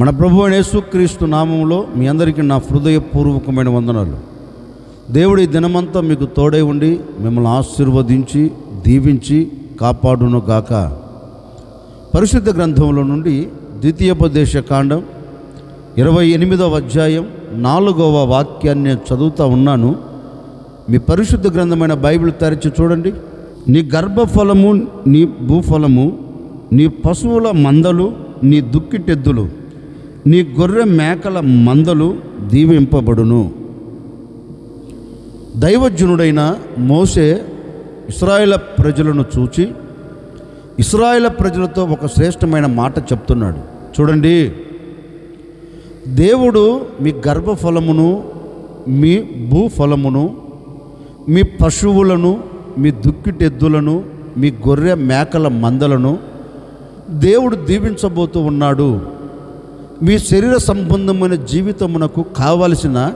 మన ప్రభు యేసుక్రీస్తు నామంలో మీ అందరికీ నా హృదయపూర్వకమైన వందనాలు. దేవుడి దినమంతా మీకు తోడై ఉండి మిమ్మల్ని ఆశీర్వదించి దీవించి కాపాడును గాక పరిశుద్ధ గ్రంథంలో నుండి ద్వితీయోపదేశ కాండం ఇరవై ఎనిమిదవ అధ్యాయం నాలుగవ వాక్యాన్ని చదువుతూ ఉన్నాను. మీ పరిశుద్ధ గ్రంథమైన బైబిల్ తెరిచి చూడండి. నీ గర్భఫలము నీ భూఫలము నీ పశువుల మందలు నీ దుక్కిటెద్దులు నీ గొర్రె మేకల మందలు దీవింపబడును. దైవజనుడైన మోసే ఇస్రాయేల ప్రజలను చూచి ఇస్రాయేల ప్రజలతో ఒక శ్రేష్టమైన మాట చెప్తున్నాడు. చూడండి దేవుడు మీ గర్భఫలమును మీ భూఫలమును మీ పశువులను మీ దుక్కిటెద్దులను మీ గొర్రె మేకల మందలను దేవుడు దీవించబోతూ ఉన్నాడు. మీ శరీర సంబంధమైన జీవితమునకు కావలసిన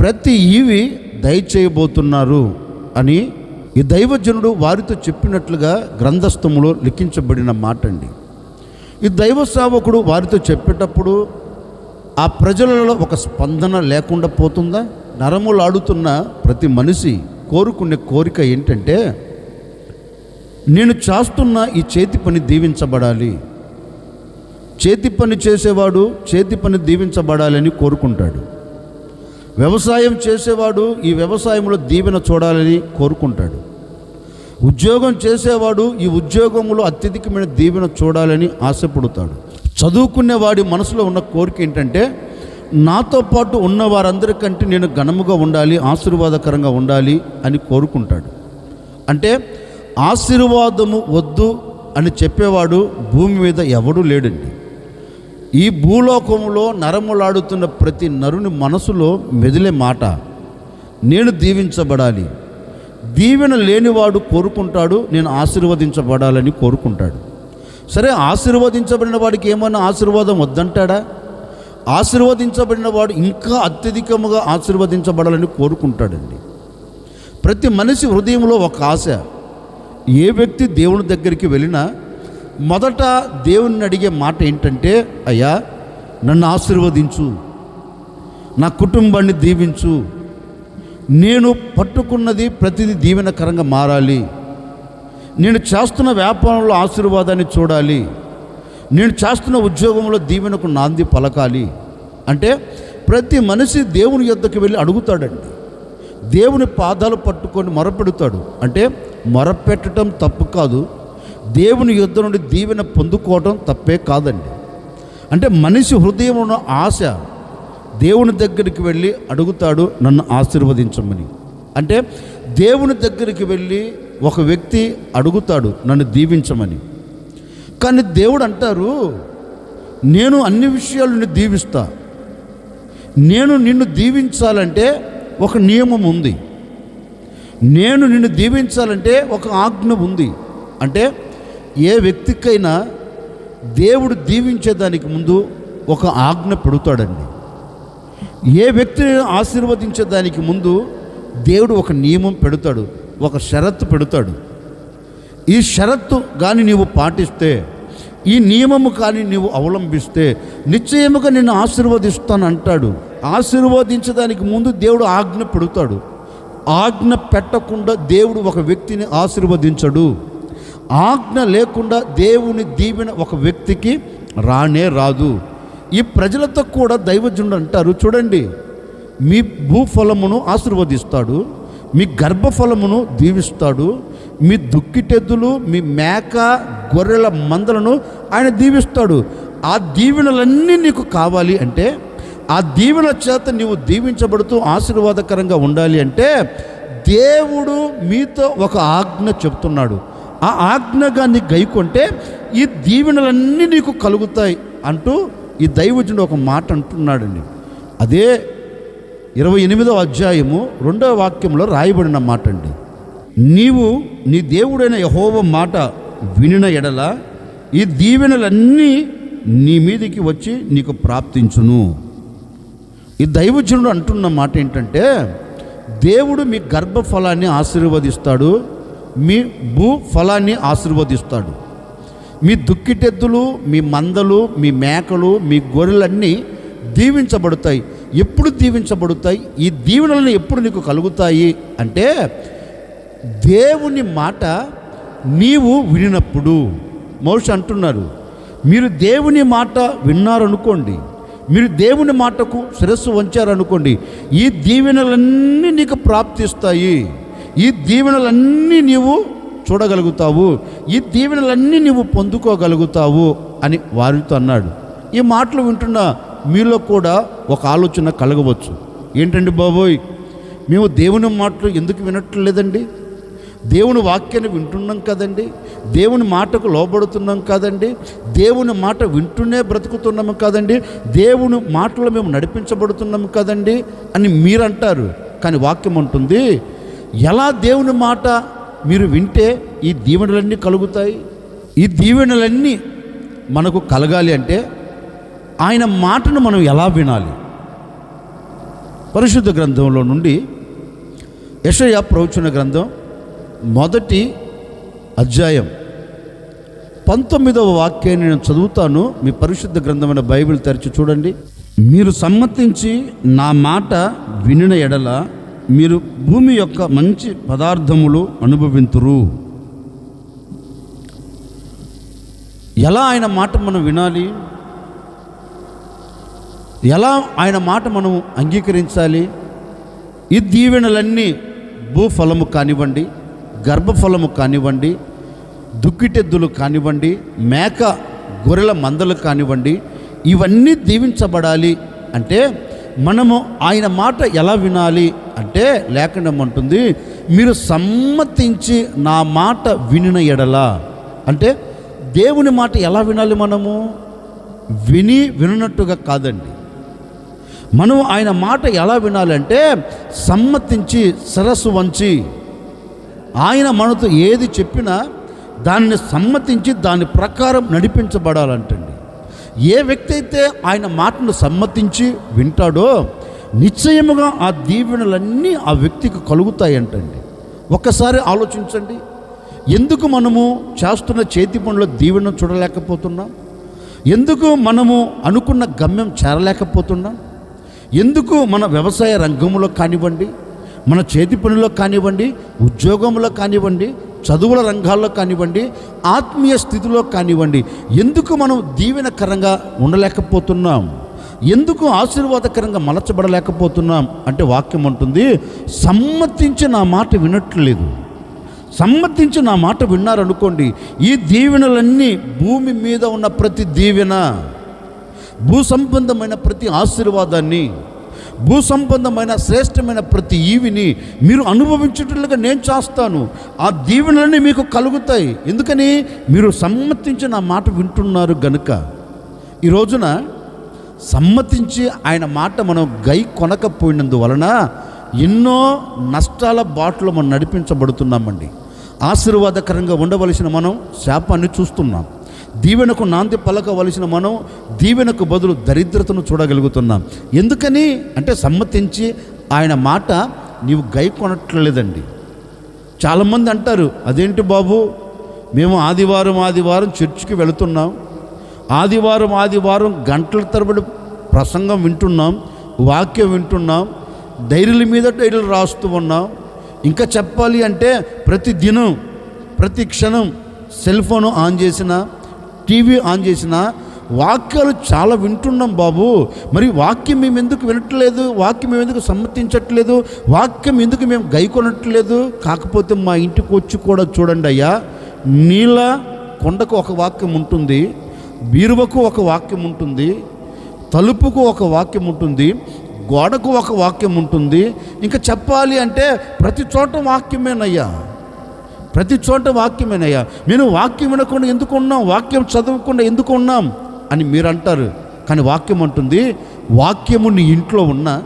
ప్రతి ఈవి దయచేయబోతున్నారు అని ఈ దైవజనుడు వారితో చెప్పినట్లుగా గ్రంథస్థములో లిఖించబడిన మాట అండి ఈ దైవ సేవకుడు వారితో చెప్పేటప్పుడు ఆ ప్రజలలో ఒక స్పందన లేకుండా పోతుందా? నరములాడుతున్న ప్రతి మనిషి కోరుకునే కోరిక ఏంటంటే నేను చేస్తున్న ఈ చేతి పని దీవించబడాలి. చేతి పని చేసేవాడు చేతి పని దీవించబడాలని కోరుకుంటాడు. వ్యవసాయం చేసేవాడు ఈ వ్యవసాయంలో దీవెన చూడాలని కోరుకుంటాడు. ఉద్యోగం చేసేవాడు ఈ ఉద్యోగంలో అత్యధికమైన దీవెన చూడాలని ఆశపడుతాడు. చదువుకునే వాడి మనసులో ఉన్న కోరిక ఏంటంటే నాతో పాటు ఉన్న వారందరికంటే నేను ఘనముగా ఉండాలి ఆశీర్వాదకరంగా ఉండాలి అని కోరుకుంటాడు. అంటే ఆశీర్వాదము వద్దు అని చెప్పేవాడు భూమి మీద ఎవడూ లేడండి. ఈ భూలోకంలో నరములాడుతున్న ప్రతి నరుని మనసులో మెదిలే మాట నేను దీవించబడాలి. దీవెన లేనివాడు కోరుకుంటాడు నేను ఆశీర్వదించబడాలని కోరుకుంటాడు. సరే ఆశీర్వదించబడిన వాడికి ఏమన్నా ఆశీర్వాదం వద్దంటాడా? ఆశీర్వదించబడిన వాడు ఇంకా అత్యధికముగా ఆశీర్వదించబడాలని కోరుకుంటాడండి. ప్రతి మనిషి హృదయంలో ఒక ఆశ ఏ వ్యక్తి దేవుని దగ్గరికి వెళ్ళినా మొదట దేవుణ్ణి అడిగే మాట ఏంటంటే అయ్యా నన్ను ఆశీర్వదించు. నా కుటుంబాన్ని దీవించు. నేను పట్టుకున్నది ప్రతిదీ దీవెనకరంగా మారాలి. నేను చేస్తున్న వ్యాపారంలో ఆశీర్వాదాన్ని చూడాలి. నేను చేస్తున్న ఉద్యోగంలో దీవెనకు నాంది పలకాలి. అంటే ప్రతి మనిషి దేవుని యొద్దకు వెళ్ళి అడుగుతాడండి. దేవుని పాదాలు పట్టుకొని మొరపెడతాడు. అంటే మొరపెట్టడం తప్పు కాదు. దేవుని యుద్ధ నుండి దీవెన పొందుకోవడం తప్పే కాదండి. అంటే మనిషి హృదయంలో ఉన్న ఆశ దేవుని దగ్గరికి వెళ్ళి అడుగుతాడు నన్ను ఆశీర్వదించమని. అంటే దేవుని దగ్గరికి వెళ్ళి ఒక వ్యక్తి అడుగుతాడు నన్ను దీవించమని. కానీ దేవుడు అంటారు నేను అన్ని విషయాలు దీవిస్తా. నేను నిన్ను దీవించాలంటే ఒక నియమం ఉంది. నేను నిన్ను దీవించాలంటే ఒక ఆజ్ఞ ఉంది. అంటే ఏ వ్యక్తికైనా దేవుడు దీవించేదానికి ముందు ఒక ఆజ్ఞ పెడతాడండి. ఏ వ్యక్తిని ఆశీర్వదించేదానికి ముందు దేవుడు ఒక నియమం పెడతాడు ఒక షరత్తు పెడతాడు. ఈ షరత్తు కానీ నీవు పాటిస్తే ఈ నియమము కానీ నీవు అవలంబిస్తే నిశ్చయముగా నిన్ను ఆశీర్వదిస్తాను అంటాడు ఆశీర్వదించడానికి ముందు దేవుడు ఆజ్ఞ పెడతాడు. ఆజ్ఞ పెట్టకుండా దేవుడు ఒక వ్యక్తిని ఆశీర్వదించడు. ఆజ్ఞ లేకుండా దేవుని దీవెన ఒక వ్యక్తికి రానే రాదు. ఈ ప్రజలతో కూడా దైవజుడు అంటారు చూడండి మీ భూఫలమును ఆశీర్వదిస్తాడు మీ గర్భఫలమును దీవిస్తాడు మీ దుక్కిటెద్దులు మీ మేక గొర్రెల మందలను ఆయన దీవిస్తాడు. ఆ దీవెనలన్నీ నీకు కావాలి అంటే ఆ దీవెన చేత నీవు దీవించబడుతూ ఆశీర్వాదకరంగా ఉండాలి అంటే దేవుడు మీతో ఒక ఆజ్ఞ చెప్తున్నాడు. ఆ ఆజ్ఞగా నీ గైకొంటే ఈ దీవెనలన్నీ నీకు కలుగుతాయి అంటూ ఈ దైవజుడు ఒక మాట అంటున్నాడండి. అదే ఇరవై ఎనిమిదవ అధ్యాయము రెండవ వాక్యంలో రాయబడిన మాట అండి నీవు నీ దేవుడైన యహోవ మాట వినిన ఎడల ఈ దీవెనలన్నీ నీ మీదికి వచ్చి నీకు ప్రాప్తించును. ఈ దైవజనుడు అంటున్న మాట ఏంటంటే దేవుడు మీ గర్భఫలాన్ని ఆశీర్వదిస్తాడు మీ భూ ఫలాన్ని ఆశీర్వదిస్తాడు. మీ దుక్కిటెద్దులు మీ మందలు మీ మేకలు మీ గొర్రెలన్నీ దీవించబడతాయి. ఎప్పుడు దీవించబడతాయి? ఈ దీవెనలను ఎప్పుడు నీకు కలుగుతాయి? అంటే దేవుని మాట నీవు వినినప్పుడు. మౌష అంటున్నారు మీరు దేవుని మాట విన్నారనుకోండి మీరు దేవుని మాటకు శిరస్సు వంచారనుకోండి ఈ దీవెనలన్నీ నీకు ప్రాప్తిస్తాయి. ఈ దీవెనలన్నీ నీవు చూడగలుగుతావు. ఈ దీవెనలన్నీ నీవు పొందుకోగలుగుతావు అని వారితో అన్నాడు. ఈ మాటలు వింటున్న మీలో కూడా ఒక ఆలోచన కలగవచ్చు. ఏంటండి బాబోయ్? మేము దేవుని మాటలు ఎందుకు వినట్లేదండి? దేవుని వాక్యాన్ని వింటున్నాం కదండి. దేవుని మాటకు లోబడుతున్నాం కదండి. దేవుని మాట వింటూనే బ్రతుకుతున్నాము కదండి. దేవుని మాటలో మేము నడిపించబడుతున్నాము కదండి అని మీరంటారు. కానీ వాక్యం ఉంటుంది ఎలా దేవుని మాట మీరు వింటే ఈ దీవెనలన్నీ కలుగుతాయి. ఈ దీవెనలన్నీ మనకు కలగాలి అంటే ఆయన మాటను మనం ఎలా వినాలి? పరిశుద్ధ గ్రంథంలో నుండి యషయ ప్రవచన గ్రంథం మొదటి అధ్యాయం పంతొమ్మిదవ వాక్యాన్ని నేను చదువుతాను. మీ పరిశుద్ధ గ్రంథమైన బైబిల్ తెరిచి చూడండి. మీరు సమ్మతించి నా మాట వినిన ఎడల మీరు భూమి యొక్క మంచి పదార్థములు అనుభవింతురు. ఎలా ఆయన మాట మనం వినాలి? ఎలా ఆయన మాట మనం అంగీకరించాలి? ఈ దీవెనలన్నీ భూఫలము కానివ్వండి గర్భఫలము కానివ్వండి దుక్కిటెద్దులు కానివ్వండి మేక గొర్రెల మందలు కానివ్వండి ఇవన్నీ దీవించబడాలి అంటే మనము ఆయన మాట ఎలా వినాలి అంటే లేఖనం అంటుంది మీరు సమ్మతించి నా మాట వినిన ఎడలా. అంటే దేవుని మాట ఎలా వినాలి మనము? విని వినట్టుగా కాదండి. మనం ఆయన మాట ఎలా వినాలంటే సమ్మతించి సరస్సు వంచి ఆయన మనతో ఏది చెప్పినా దాన్ని సమ్మతించి దాని ప్రకారం నడిపించబడాలంటండి. ఏ వ్యక్తి అయితే ఆయన మాటను సమ్మతించి వింటాడో నిశ్చయముగా ఆ దీవెనలన్నీ ఆ వ్యక్తికి కలుగుతాయంటండి. ఒక్కసారి ఆలోచించండి. ఎందుకు మనము చేస్తున్న చేతి పనుల దీవెన చూడలేకపోతున్నాం? ఎందుకు మనము అనుకున్న గమ్యం చేరలేకపోతున్నాం? ఎందుకు మన వ్యవసాయ రంగంలో కానివ్వండి మన చేతి పనుల్లో కానివ్వండి ఉద్యోగంలో కానివ్వండి చదువుల రంగాల్లో కానివ్వండి ఆత్మీయ స్థితిలో కానివ్వండి ఎందుకు మనం దీవెనకరంగా ఉండలేకపోతున్నాం? ఎందుకు ఆశీర్వాదకరంగా మలచబడలేకపోతున్నాం? అంటే వాక్యం ఉంటుంది సమ్మతించి నా మాట వినట్లేదు. సమ్మతించి నా మాట విన్నారనుకోండి ఈ దీవెనలన్నీ భూమి మీద ఉన్న ప్రతి దీవెన భూ సంబంధమైన ప్రతి ఆశీర్వాదాన్ని భూ సంబంధమైన శ్రేష్టమైన ప్రతి ఈవిని మీరు అనుభవించేటట్లుగా నేను చేస్తాను. ఆ దీవెనలన్నీ మీకు కలుగుతాయి. ఎందుకని? మీరు సమ్మతించి నా మాట వింటున్నారు గనుక. ఈ రోజున సమ్మతించి ఆయన మాట మనం గై కొనకపోయినందువలన ఎన్నో నష్టాల బాటలో మనం నడిపించబడుతున్నామండి. ఆశీర్వాదకరంగా ఉండవలసిన మనం శాపాన్ని చూస్తున్నాం. దీవెనకు నాంది పలకవలసిన మనం దీవెనకు బదులు దరిద్రతను చూడగలుగుతున్నాం. ఎందుకని? అంటే సమ్మతించి ఆయన మాట నీవు గై కొనట్లేదండి చాలామంది అంటారు అదేంటి బాబు? మేము ఆదివారం ఆదివారం చర్చికి వెళుతున్నాం. ఆదివారం ఆదివారం గంటల తరబడి ప్రసంగం వింటున్నాం వాక్యం వింటున్నాం డైరీల మీద డైరీలు రాస్తూ ఉన్నాం. ఇంకా చెప్పాలి అంటే ప్రతి దినం ప్రతి క్షణం సెల్ ఫోను ఆన్ చేసిన టీవీ ఆన్ చేసిన వాక్యాలు చాలా వింటున్నాం బాబు. మరి వాక్యం మేము ఎందుకు వినట్లేదు? వాక్యం మేము ఎందుకు సమ్మతించట్లేదు? వాక్యం ఎందుకు మేము గైకొనట్లేదు? కాకపోతే మా ఇంటికి వచ్చి కూడా చూడండి అయ్యా నీళ్ళ కొండకు ఒక వాక్యం ఉంటుంది బీరువకు ఒక వాక్యం ఉంటుంది తలుపుకు ఒక వాక్యం ఉంటుంది గోడకు ఒక వాక్యం ఉంటుంది. ఇంకా చెప్పాలి అంటే ప్రతి చోట వాక్యమేనయ్యా. ప్రతి చోట వాక్యమేనయ్యా. నేను వాక్యం వినకుండా ఎందుకు ఉన్నాం? వాక్యం చదవకుండా ఎందుకు ఉన్నాం? అని మీరు అంటారు కానీ వాక్యం అంటుంది వాక్యము నీ ఇంట్లో ఉన్నా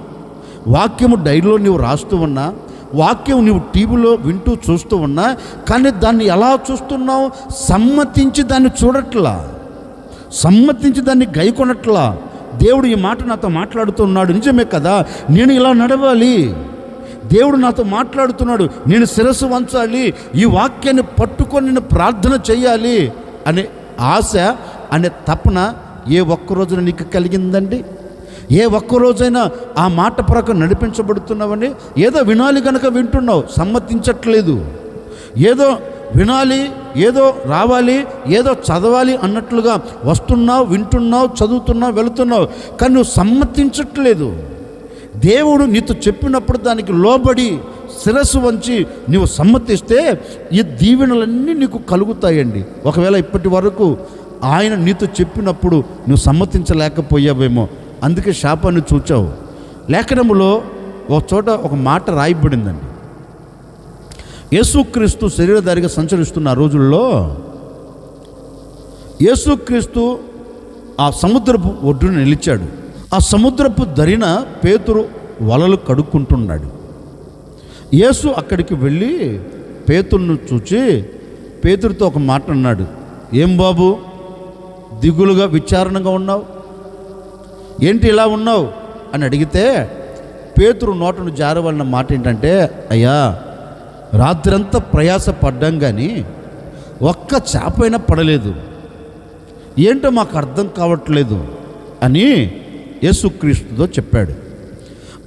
వాక్యము డైరీలో నువ్వు రాస్తూ ఉన్నా వాక్యం నువ్వు టీవీలో వింటూ చూస్తూ ఉన్నా కానీ దాన్ని ఎలా చూస్తున్నావు? సమ్మతించి దాన్ని చూడట్లా. సమ్మతించి దాన్ని గైకొనట్లా. దేవుడు ఈ మాట నాతో మాట్లాడుతున్నాడు నిజమే కదా? నేను ఇలా నడవాలి. దేవుడు నాతో మాట్లాడుతున్నాడు. నేను శిరస్సు వంచాలి. ఈ వాక్యాన్ని పట్టుకొని నేను ప్రార్థన చేయాలి అనే ఆశ అనే తపన ఏ ఒక్క రోజున నీకు కలిగిందండి? ఏ ఒక్క రోజైనా ఆ మాట ప్రకారం నడిపించబడుతున్నావని ఏదో వినాలి కనుక వింటున్నావు. సమ్మతించట్లేదు. ఏదో వినాలి ఏదో రావాలి ఏదో చదవాలి అన్నట్లుగా వస్తున్నావు వింటున్నావు చదువుతున్నావు వెళుతున్నావు. కానీ నువ్వు సమ్మతించట్లేదు. దేవుడు నీతో చెప్పినప్పుడు దానికి లోబడి శిరస్సు వంచి నీవు సమ్మతిస్తే ఈ దీవెనలన్నీ నీకు కలుగుతాయండి. ఒకవేళ ఇప్పటి వరకు ఆయన నీతో చెప్పినప్పుడు నువ్వు సమ్మతించలేకపోయావేమో అందుకే శాపాన్ని చూచావు. లేఖనములో ఒక చోట ఒక మాట రాయబడిందండి. యేసుక్రీస్తు శరీరధారిగా సంచరిస్తున్న రోజుల్లో యేసుక్రీస్తు ఆ సముద్రపు ఒడ్డున నిలిచాడు. ఆ సముద్రపు దరిన పేతురు వలలు కడుక్కుంటున్నాడు. యేసు అక్కడికి వెళ్ళి పేతురును చూచి పేతురుతో ఒక మాట అన్నాడు. ఏం బాబు దిగులుగా విచారణగా ఉన్నావు? ఏంటి ఇలా ఉన్నావు? అని అడిగితే పేతురు నోటను జారవలన మాట ఏంటంటే అయ్యా రాత్రంతా ప్రయాస పడ్డాం కానీ ఒక్క చేపైనా పడలేదు. ఏంటో మాకు అర్థం కావట్లేదు అని యేసుక్రీస్తుతో చెప్పాడు.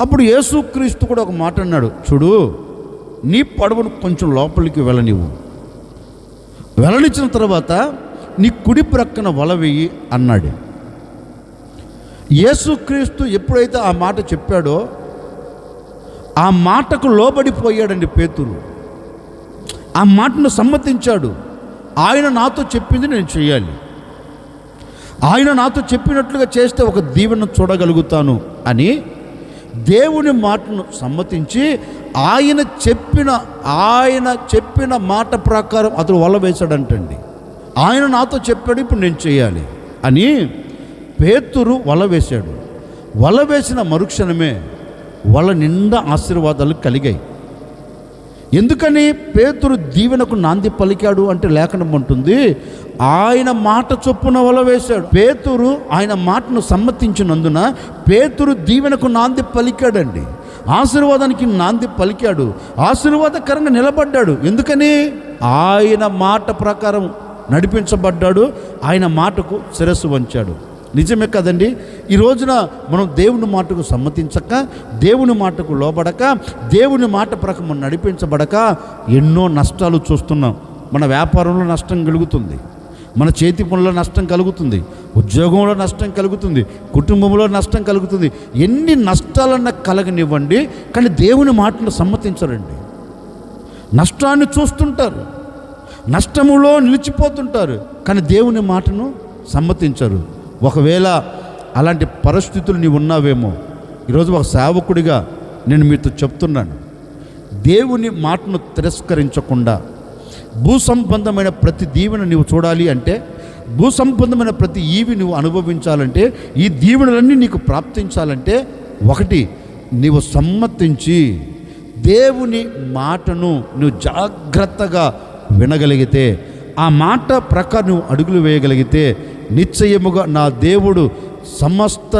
అప్పుడు యేసుక్రీస్తు కూడా ఒక మాట అన్నాడు చూడు నీ పడవను కొంచెం లోపలికి వెళ్ళనివ్వు. వెళ్ళనిచ్చిన తర్వాత నీ కుడి ప్రక్కన వల వెయ్యి అన్నాడు. యేసుక్రీస్తు ఎప్పుడైతే ఆ మాట చెప్పాడో ఆ మాటకు లోబడిపోయాడండి పేతురు. ఆ మాటను సమ్మతించాడు. ఆయన నాతో చెప్పింది నేను చేయాలి ఆయన నాతో చెప్పినట్లుగా చేస్తే ఒక దీవెన చూడగలుగుతాను అని దేవుని మాటను సమ్మతించి ఆయన చెప్పిన ఆయన చెప్పిన మాట ప్రకారం అతను వల వేశాడంటండి. ఆయన నాతో చెప్పాడు ఇప్పుడు నేను చేయాలి అని పేతురు వల వేశాడు. వల వేసిన మరుక్షణమే వల నిండా ఆశీర్వాదాలు కలిగాయి. ఎందుకని? పేతురు దీవెనకు నాంది పలికాడు అంటే లేఖనం ఉంటుంది ఆయన మాట చొప్పున వల వేశాడు. పేతురు ఆయన మాటను సమ్మతించినందున పేతురు దీవెనకు నాంది పలికాడండి. ఆశీర్వాదానికి నాంది పలికాడు. ఆశీర్వాదకరంగా నిలబడ్డాడు. ఎందుకని? ఆయన మాట ప్రకారం నడిపించబడ్డాడు. ఆయన మాటకు శిరస్సు వంచాడు. నిజమే కదండి? ఈ రోజున మనం దేవుని మాటకు సమ్మతించక దేవుని మాటకు లోబడక దేవుని మాట ప్రకారం నడిపించబడక ఎన్నో నష్టాలు చూస్తున్నాం. మన వ్యాపారంలో నష్టం కలుగుతుంది. మన చేతి పనుల్లో నష్టం కలుగుతుంది ఉద్యోగంలో నష్టం కలుగుతుంది కుటుంబంలో నష్టం కలుగుతుంది. ఎన్ని నష్టాలన్నా కలగనివ్వండి కానీ దేవుని మాటను సమ్మతించరండి. నష్టాన్ని చూస్తుంటారు నష్టములో నిలిచిపోతుంటారు కానీ దేవుని మాటను సమ్మతించరు. ఒకవేళ అలాంటి పరిస్థితులు నీవు ఉన్నావేమో ఈరోజు ఒక సేవకుడిగా నేను మీతో చెప్తున్నాను. దేవుని మాటను తిరస్కరించకుండా భూ సంబంధమైన ప్రతి దీవెన నువ్వు చూడాలి అంటే భూ సంబంధమైన ప్రతి ఈవి నువ్వు అనుభవించాలంటే ఈ దీవెనలన్నీ నీకు ప్రాప్తించాలంటే ఒకటి నీవు సమ్మతించి దేవుని మాటను నువ్వు జాగ్రత్తగా వినగలిగితే ఆ మాట ప్రకారం నువ్వు అడుగులు వేయగలిగితే నిశ్చయముగా నా దేవుడు సమస్త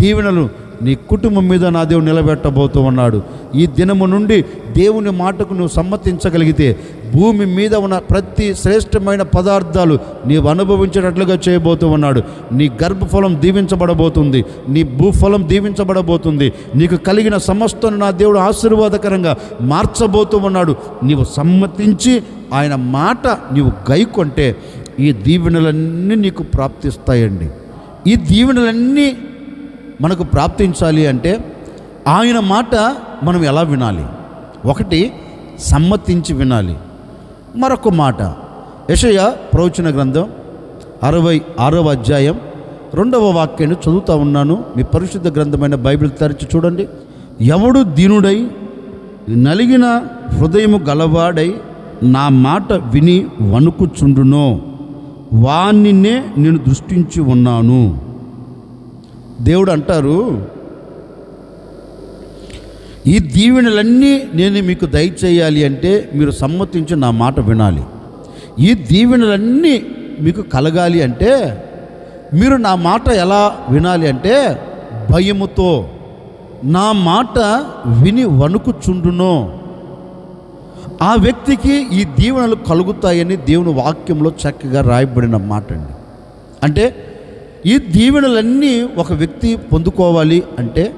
దీవెనలు నీ కుటుంబం మీద నా దేవుడు నిలబెట్టబోతూ ఉన్నాడు. ఈ దినము నుండి దేవుని మాటకు నువ్వు సమ్మతించగలిగితే భూమి మీద ఉన్న ప్రతి శ్రేష్టమైన పదార్థాలు నీవు అనుభవించేటట్లుగా చేయబోతూ ఉన్నాడు. నీ గర్భఫలం దీవించబడబోతుంది. నీ భూఫలం దీవించబడబోతుంది. నీకు కలిగిన సమస్తను నా దేవుడు ఆశీర్వాదకరంగా మార్చబోతూ ఉన్నాడు. నీవు సమ్మతించి ఆయన మాట నీవు గైకొంటే ఈ దీవెనలన్నీ నీకు ప్రాప్తిస్తాయండి. ఈ దీవెనలన్నీ మనకు ప్రాప్తించాలి అంటే ఆయన మాట మనం ఎలా వినాలి? ఒకటి సమ్మతించి వినాలి. మరొక మాట యషయ ప్రవచన గ్రంథం అరవై ఆరవ అధ్యాయం రెండవ వాక్యాన్ని చదువుతా ఉన్నాను. మీ పరిశుద్ధ గ్రంథమైన బైబిల్ తెరిచి చూడండి. ఎవడు దీనుడై నలిగిన హృదయము గలవాడై నా మాట విని వణుకుచుండునో వాణ్ణినే నేను దృష్టించి ఉన్నాను. దేవుడు అంటారు ఈ దీవెనలన్నీ నేను మీకు దయచేయాలి అంటే మీరు సమ్మతించి నా మాట వినాలి. ఈ దీవెనలన్నీ మీకు కలగాలి అంటే మీరు నా మాట ఎలా వినాలి అంటే భయముతో నా మాట విని వణుకుచుండునో. ఆ వ్యక్తికి ఈ దీవెనలు కలుగుతాయని దేవుని వాక్యంలో చక్కగా రాయబడిన మాట అండి అంటే ఈ దీవెనలన్నీ ఒక వ్యక్తి పొందుకోవాలి అంటే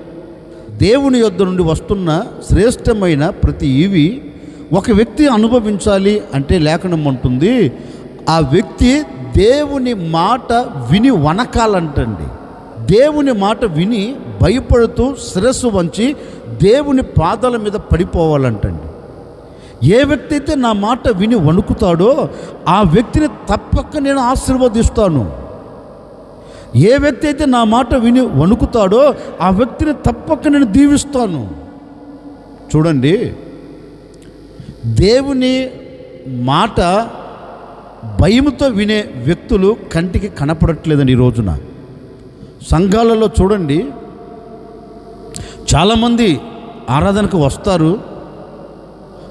దేవుని యొద్ద నుండి వస్తున్న శ్రేష్టమైన ప్రతి ఇవి ఒక వ్యక్తి అనుభవించాలి అంటే లేఖనం ఉంటుంది ఆ వ్యక్తి దేవుని మాట విని వనకాలంటండి దేవుని మాట విని భయపడుతూ శిరస్సు వంచి దేవుని పాదాల మీద పడిపోవాలంటండి. ఏ వ్యక్తి అయితే నా మాట విని వణుకుతాడో ఆ వ్యక్తిని తప్పక నేను ఆశీర్వదిస్తాను. ఏ వ్యక్తి అయితే నా మాట విని వణుకుతాడో ఆ వ్యక్తిని తప్పక నేను దీవిస్తాను. చూడండి. దేవుని మాట భయముతో వినే వ్యక్తులు కంటికి కనపడట్లేదండి ఈ రోజున. సంఘాలలో చూడండి. చాలామంది ఆరాధనకు వస్తారు.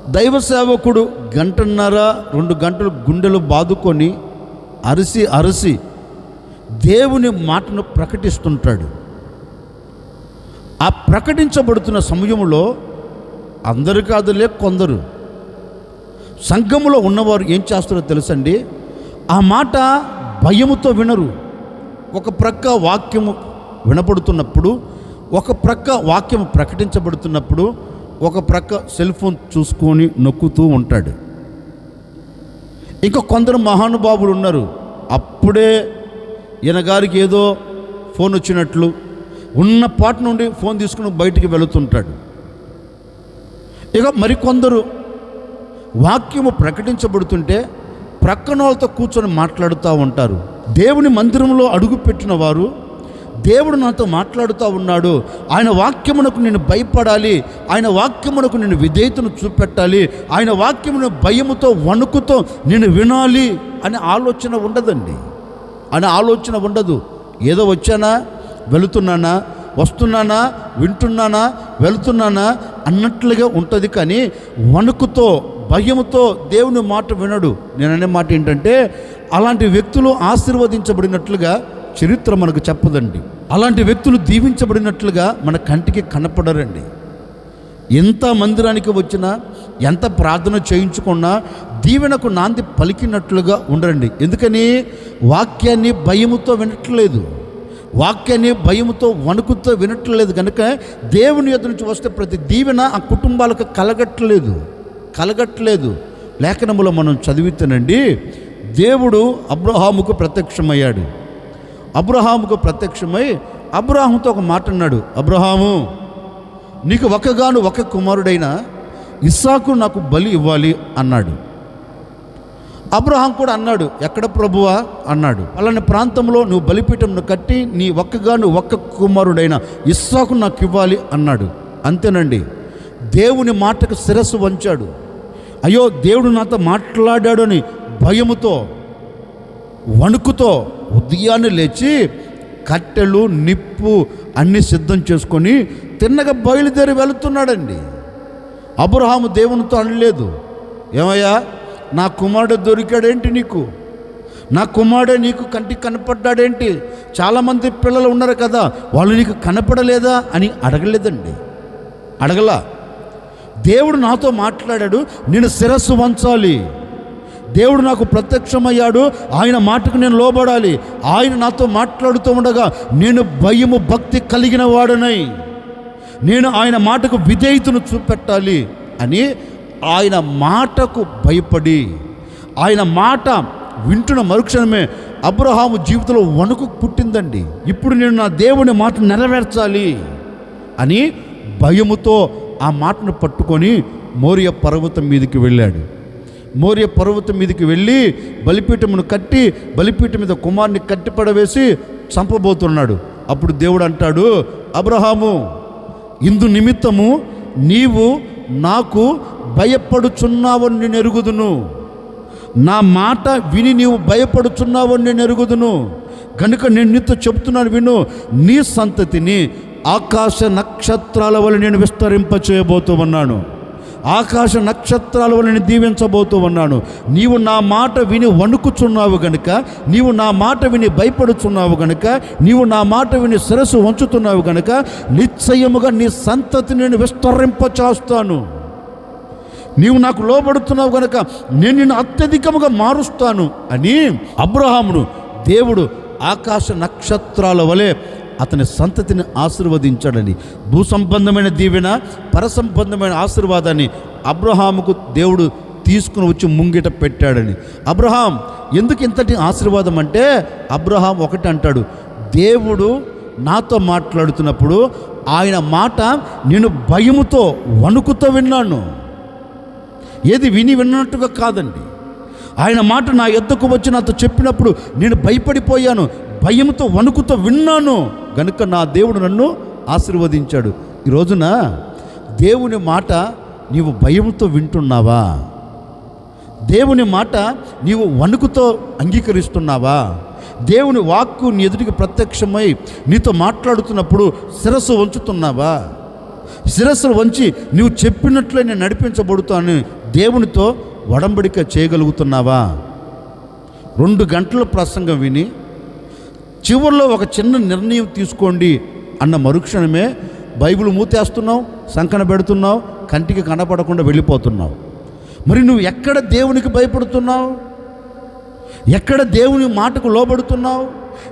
దైవ సేవకుడు గంటన్నర రెండు గంటలు గుండెలు బాదుకొని అరిసి అరిసి దేవుని మాటను ప్రకటిస్తుంటాడు. ఆ ప్రకటించబడుతున్న సమయంలో అందరు కాదులే కొందరు. సంఘములో ఉన్నవారు ఏం చేస్తారో తెలుసండి? ఆ మాట భయముతో వినరు. ఒక ప్రక్క వాక్యము వినపడుతున్నప్పుడు ఒక ప్రక్క వాక్యం ప్రకటించబడుతున్నప్పుడు ఒక ప్రక్క సెల్ ఫోన్ చూసుకొని నొక్కుతూ ఉంటాడు. ఇంకా కొందరు మహానుభావులు ఉన్నారు. అప్పుడే ఈయన గారికి ఏదో ఫోన్ వచ్చినట్లు ఉన్న పాట నుండి ఫోన్ తీసుకుని బయటికి వెళుతుంటాడు. ఇక మరికొందరు వాక్యము ప్రకటించబడుతుంటే ప్రక్కన వాళ్ళతో కూర్చొని మాట్లాడుతూ ఉంటారు. దేవుని మందిరంలో అడుగుపెట్టిన వారు దేవుడు నాతో మాట్లాడుతూ ఉన్నాడు. ఆయన వాక్యమునకు నేను భయపడాలి. ఆయన వాక్యమునకు నేను విధేయతను చూపెట్టాలి. ఆయన వాక్యమును భయముతో వణుకుతో నేను వినాలి అనే ఆలోచన ఉండదండి. అనే ఆలోచన ఉండదు. ఏదో వచ్చానా? వెళుతున్నానా? వస్తున్నానా? వింటున్నానా? వెళుతున్నానా? అన్నట్లుగా ఉంటుంది కానీ వణుకుతో భయముతో దేవుని మాట వినడు. నేననే మాట ఏంటంటే అలాంటి వ్యక్తులు ఆశీర్వదించబడినట్లుగా చరిత్ర మనకు చెప్పదండి. అలాంటి వ్యక్తులు దీవించబడినట్లుగా మన కంటికి కనపడరండి. ఎంత మందిరానికి వచ్చినా ఎంత ప్రార్థన చేయించుకున్నా దీవెనకు నాంది పలికినట్లుగా ఉండరండి. ఎందుకని? వాక్యాన్ని భయముతో వినట్లేదు. వాక్యాన్ని భయముతో వణుకుతో వినట్లేదు కనుక దేవుని ఎదురు నుంచి వస్తే ప్రతి దీవెన ఆ కుటుంబాలకు కలగట్లేదు. కలగట్లేదు. లేఖనములో మనం చదివితేనండి దేవుడు అబ్రహాముకు ప్రత్యక్షమయ్యాడు. అబ్రహాముకు ప్రత్యక్షమై అబ్రహాముతో ఒక మాట అన్నాడు అబ్రహాము నీకు ఒకగాను ఒక కుమారుడైన ఇస్సాకు నాకు బలి ఇవ్వాలి అన్నాడు. అబ్రహాం కూడా అన్నాడు ఎక్కడ ప్రభువా? అన్నాడు అలాంటి ప్రాంతంలో నువ్వు బలిపీఠంను కట్టి నీ ఒక్కగాను ఒక్క కుమారుడైన ఇస్సాకు నాకు ఇవ్వాలి అన్నాడు. అంతేనండి దేవుని మాటకు శిరస్సు వంచాడు. అయ్యో దేవుడు నాతో మాట్లాడాడు అని భయముతో వణుకుతో ఉదయాన్నే లేచి కట్టెలు నిప్పు అన్నీ సిద్ధం చేసుకొని తిన్నగా బయలుదేరి వెళుతున్నాడండి. అబ్రహాము దేవునితో అనలేదు ఏమయ్యా నా కుమారుడు దొరికాడేంటి నీకు? నా కుమారుడే నీకు కంటికి కనపడ్డాడేంటి? చాలామంది పిల్లలు ఉన్నారు కదా వాళ్ళు నీకు కనపడలేదా అని అడగలేదండి. అడగలా. దేవుడు నాతో మాట్లాడాడు నేను శిరస్సు వంచాలి. దేవుడు నాకు ప్రత్యక్షమయ్యాడు ఆయన మాటకు నేను లోబడాలి. ఆయన నాతో మాట్లాడుతూ ఉండగా నేను భయము భక్తి కలిగిన వాడనై. నేను ఆయన మాటకు విధేయతను చూపెట్టాలి అని ఆయన మాటకు భయపడి ఆయన మాట వింటున్న మరుక్షణమే అబ్రహాము జీవితంలో వణుకు పుట్టిందండి. ఇప్పుడు నేను నా దేవుని మాట నెరవేర్చాలి అని భయముతో ఆ మాటను పట్టుకొని మోరియ పర్వతం మీదకి వెళ్ళాడు. మోరియ పర్వతం మీదకి వెళ్ళి బలిపీఠమును కట్టి బలిపీఠం మీద కుమార్ని కట్టి పడవేసి చంపబోతున్నాడు. అప్పుడు దేవుడు అంటాడు అబ్రహాము ఇందు నిమిత్తము నీవు నాకు భయపడుచున్నావని నేను ఎరుగుదును నా మాట విని నీవు భయపడుచున్నావని నేను ఎరుగుదును కనుక నేను నీతో చెప్తున్నాను విను నీ సంతతిని ఆకాశ నక్షత్రాల వల్ల నేను విస్తరింపచేయబోతూ ఉన్నాను ఆకాశ నక్షత్రాల వల్ల నేను దీవించబోతూ ఉన్నాను నీవు నా మాట విని వణుకుచున్నావు గనుక నీవు నా మాట విని భయపడుచున్నావు గనుక నీవు నా మాట విని శిరస్సు వంచుతున్నావు గనుక నిశ్చయముగా నీ సంతతిని నేను విస్తరింపచేస్తాను. నీవు నాకు లోబడుతున్నావు కనుక నేను నిన్ను అత్యధికముగా మారుస్తాను అని అబ్రహామును దేవుడు ఆకాశ నక్షత్రాల వలె అతని సంతతిని ఆశీర్వదించాడని. భూసంబంధమైన దీవెన పరసంబంధమైన ఆశీర్వాదాన్ని అబ్రహాముకు దేవుడు తీసుకుని వచ్చి ముంగిట పెట్టాడని. అబ్రహాం ఎందుకు ఇంతటి ఆశీర్వాదం అంటే? అబ్రహాం ఒకటి అంటాడు దేవుడు నాతో మాట్లాడుతున్నప్పుడు ఆయన మాట నేను భయముతో వణుకుతో విన్నాను. ఏది విని విన్నట్టుగా కాదండి. ఆయన మాట నా ఎద్దకు వచ్చి నాతో చెప్పినప్పుడు నేను భయపడిపోయాను భయంతో వణుకుతో విన్నాను. గనుక నా దేవుడు నన్ను ఆశీర్వదించాడు. ఈ రోజున దేవుని మాట నీవు భయంతో వింటున్నావా? దేవుని మాట నీవు వణుకుతో అంగీకరిస్తున్నావా? దేవుని వాక్కు నీ ఎదుటికి ప్రత్యక్షమై నీతో మాట్లాడుతున్నప్పుడు శిరస్సు వంచుతున్నావా? శిరస్సు వంచి నీవు చెప్పినట్లే నేను నడిపించబడుతాను. దేవునితో వడంబడిక చేయగలుగుతున్నావా? రెండు గంటల ప్రసంగం విని చివరిలో ఒక చిన్న నిర్ణయం తీసుకోండి అన్న మరుక్షణమే బైబిల్ మూతేస్తున్నావు సంకన పెడుతున్నావు కంటికి కనపడకుండా వెళ్ళిపోతున్నావు. మరి నువ్వు ఎక్కడ దేవునికి భయపడుతున్నావు? ఎక్కడ దేవుని మాటకు లోబడుతున్నావు?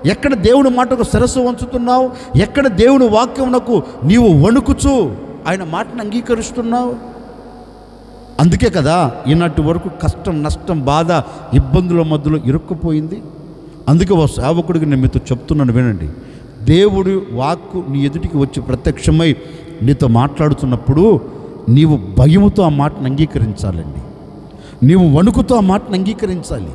ఎక్కడ దేవుని మాటకు సరస్సు వంచుతున్నావు? ఎక్కడ దేవుని వాక్యమునకు నీవు వణుకుచు? ఆయన మాటను అంగీకరిస్తున్నావు? అందుకే కదా ఈనాటి వరకు కష్టం నష్టం బాధ ఇబ్బందుల మధ్యలో ఇరుక్కుపోయింది. అందుకే ఓ సేవకుడికి నేను మీతో చెప్తున్నాను వినండి. దేవుడి వాక్కు నీ ఎదుటికి వచ్చి ప్రత్యక్షమై నీతో మాట్లాడుతున్నప్పుడు నీవు భయముతో ఆ మాటను అంగీకరించాలండి. నీవు వణుకుతో ఆ మాటను అంగీకరించాలి.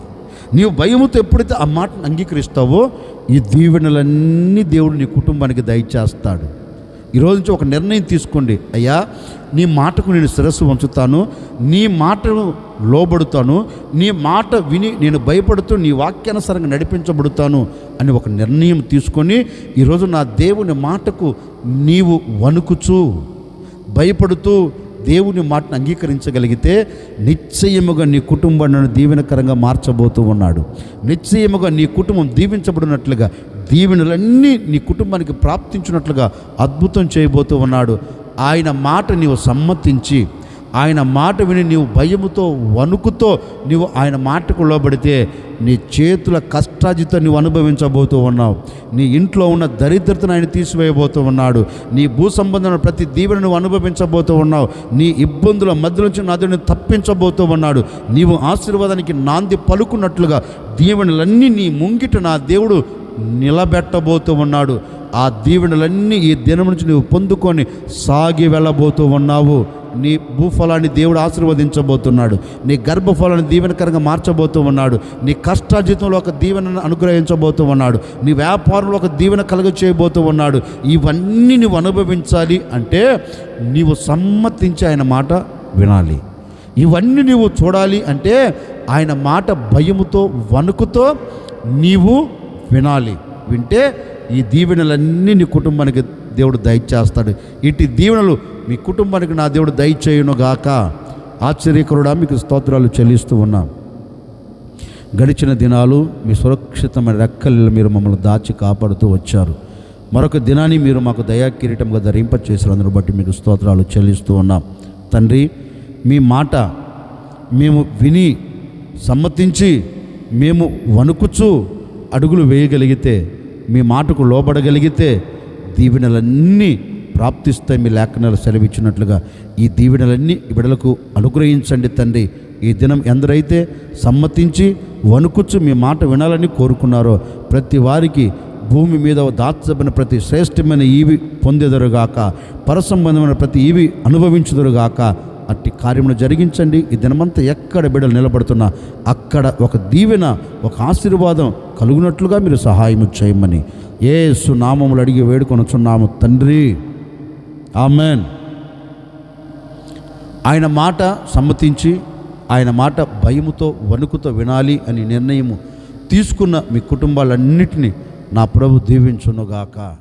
నీవు భయముతో ఎప్పుడైతే ఆ మాటను అంగీకరిస్తావో ఈ దీవెనలన్నీ దేవుడు నీ కుటుంబానికి దయచేస్తాడు. ఈరోజు నుంచి ఒక నిర్ణయం తీసుకోండి. అయ్యా నీ మాటకు నేను శిరస్సు వంచుతాను నీ మాటను లోబడుతాను నీ మాట విని నేను భయపడుతూ నీ వాక్యానుసారంగా నడిపించబడుతాను అని ఒక నిర్ణయం తీసుకొని ఈరోజు నా దేవుని మాటకు నీవు వణుకుచు భయపడుతూ దేవుని మాటను అంగీకరించగలిగితే నిశ్చయముగా నీ కుటుంబాన్ని దీవెనకరంగా మార్చబోతూ ఉన్నాడు. నిశ్చయముగా నీ కుటుంబం దీవించబడినట్లుగా దీవెనలన్నీ నీ కుటుంబానికి ప్రాప్తించినట్లుగా అద్భుతం చేయబోతూ ఉన్నాడు. ఆయన మాట నీవు సమ్మతించి ఆయన మాట విని నీవు భయముతో వణుకుతో నీవు ఆయన మాటకు లోబడితే నీ చేతుల కష్టాజితో నువ్వు అనుభవించబోతూ ఉన్నావు. నీ ఇంట్లో ఉన్న దరిద్రతను ఆయన తీసివేయబోతూ ఉన్నాడు. నీ భూ సంబంధమైన ప్రతి దీవెన నువ్వు అనుభవించబోతూ ఉన్నావు. నీ ఇబ్బందుల మధ్య నుంచి నాదుని తప్పించబోతూ ఉన్నాడు. నీవు ఆశీర్వాదానికి నాంది పలుకున్నట్లుగా దీవెనలన్నీ నీ ముంగిట నా దేవుడు నిలబెట్టబోతూ ఉన్నాడు. ఆ దీవెనలన్నీ ఈ దినం నుంచి నువ్వు పొందుకొని సాగి వెళ్ళబోతూ ఉన్నావు. నీ భూఫలాన్ని దేవుడు ఆశీర్వదించబోతున్నాడు. నీ గర్భఫలాన్ని దీవెనకరంగా మార్చబోతూ ఉన్నాడు. నీ కష్టార్జితంలో ఒక దీవెనను అనుగ్రహించబోతూ ఉన్నాడు. నీ వ్యాపారంలో ఒక దీవెన కలుగ చేయబోతూ ఉన్నాడు. ఇవన్నీ నువ్వు అనుభవించాలి అంటే నీవు సమ్మతించి ఆయన మాట వినాలి. ఇవన్నీ నీవు చూడాలి అంటే ఆయన మాట భయముతో వణుకుతో నీవు వినాలి. వింటే ఈ దీవెనలన్నీ నీ కుటుంబానికి దేవుడు దయచేస్తాడు ఇటు దీవెనలు మీ కుటుంబానికి నా దేవుడు దయచేయునుగాక ఆశ్చర్యకరుడా మీకు స్తోత్రాలు చెల్లిస్తూ ఉన్నాం. గడిచిన దినాలు మీ సురక్షితమైన రెక్కలు మీరు మమ్మల్ని దాచి కాపాడుతూ వచ్చారు. మరొక దినాన్ని మీరు మాకు దయా కిరీటంగా ధరింప చేసినందును బట్టి మీకు స్తోత్రాలు చెల్లిస్తూ ఉన్నాం. తండ్రి మీ మాట మేము విని సమ్మతించి మేము వణుకుచు అడుగులు వేయగలిగితే మీ మాటకు లోబడగలిగితే దీవెనలన్నీ ప్రాప్తిస్తాయి మీ లేఖనాలు సెలవిచ్చినట్లుగా. ఈ దీవెనలన్నీ బిడలకు అనుగ్రహించండి తండ్రి. ఈ దినం ఎందరైతే సమ్మతించి వణుకుచ్చు మీ మాట వినాలని కోరుకున్నారో ప్రతి వారికి భూమి మీద దాచబడిన ప్రతి శ్రేష్టమైన ఈవి పొందెదరుగాక పరసంబంధమైన ప్రతి ఈవి అనుభవించుదురుగాక అట్టి కార్యమును జరిగించండి. ఈ దినమంతా ఎక్కడ బిడ్డలు నిలబడుతున్నా అక్కడ ఒక దీవెన ఒక ఆశీర్వాదం కలుగునట్లుగా మీరు సహాయం చేయమని ఏ సునామములు అడిగి వేడుకొనుచున్నాము తండ్రి. ఆమెన్. ఆయన మాట సమ్మతించి ఆయన మాట భయముతో వణుకుతో వినాలి అని నిర్ణయము తీసుకున్న మీ కుటుంబాలన్నిటినీ నా ప్రభు దీవించునుగాక.